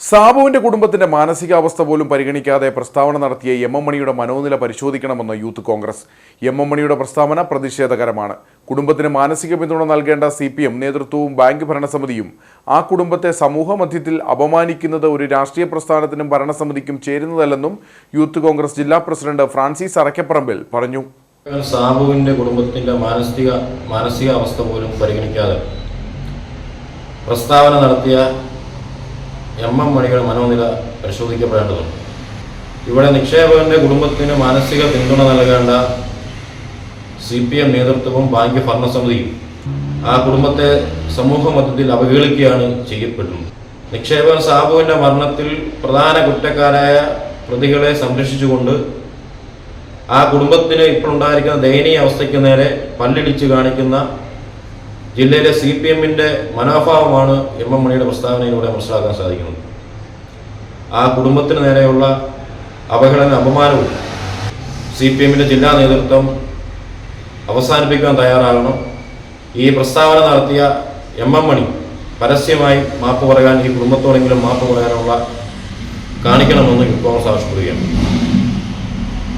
സാബുവിന്റെ കുടുംബത്തിന്റെ മാനസികാവസ്ഥ പോലും പരിഗണിക്കാതെ പ്രസ്താവന നടത്തിയ എം എം മണിയുടെ മനോനില പരിശോധിക്കണമെന്ന് യൂത്ത് കോൺഗ്രസ്. എം എം മണിയുടെ പ്രസ്താവന പ്രതിഷേധകരമാണ്. കുടുംബത്തിന് മാനസിക പിന്തുണ നൽകേണ്ട സി പി എം നേതൃത്വവും ബാങ്ക് ഭരണസമിതിയും ആ കുടുംബത്തെ സമൂഹ മധ്യത്തിൽ അപമാനിക്കുന്നത് ഒരു രാഷ്ട്രീയ പ്രസ്ഥാനത്തിനും ഭരണസമിതിക്കും ചേരുന്നതല്ലെന്നും യൂത്ത് കോൺഗ്രസ് ജില്ലാ പ്രസിഡന്റ് ഫ്രാൻസിസ് അറക്കപ്പറമ്പിൽ പറഞ്ഞു. സാബുവിന്റെ കുടുംബത്തിന്റെ മാനസിക മാനസികാവസ്ഥ പോലും പരിഗണിക്കാതെ പ്രസ്താവന നടത്തിയ എം എം മണിയുടെ മനോനില പരിശോധിക്കപ്പെടേണ്ടതുണ്ട്. ഇവിടെ നിക്ഷേപകന്റെ കുടുംബത്തിന് മാനസിക പിന്തുണ നൽകേണ്ട സി പി എം നേതൃത്വവും ബാങ്ക് ഭരണസമിതിയും ആ കുടുംബത്തെ സമൂഹ മധ്യത്തിൽ അവഹേളിക്കുകയാണ് ചെയ്യപ്പെടുന്നത്. നിക്ഷേപകൻ സാബുവിന്റെ മരണത്തിൽ പ്രധാന കുറ്റക്കാരായ പ്രതികളെ സംരക്ഷിച്ചുകൊണ്ട് ആ കുടുംബത്തിന് ഇപ്പോൾ ഉണ്ടായിരിക്കുന്ന ദയനീയ അവസ്ഥയ്ക്ക് നേരെ പല്ലിടിച്ച് കാണിക്കുന്ന ജില്ലയിലെ സി പി എമ്മിന്റെ മനോഭാവമാണ് എം എം മണിയുടെ പ്രസ്താവനയിലൂടെ മനസ്സിലാക്കാൻ സാധിക്കുന്നത്. ആ കുടുംബത്തിന് നേരെയുള്ള അവഹേളന അപമാനവും സി പി എമ്മിന്റെ ജില്ലാ നേതൃത്വം അവസാനിപ്പിക്കാൻ തയ്യാറാകണം. ഈ പ്രസ്താവന നടത്തിയ എം എം മണി പരസ്യമായി മാപ്പ് പറയാൻ ഈ കുടുംബത്തോടെങ്കിലും മാപ്പ് പറയാനുള്ള കാണിക്കണമെന്ന് കോൺഗ്രസ് ആവശ്യപ്പെടുകയാണ്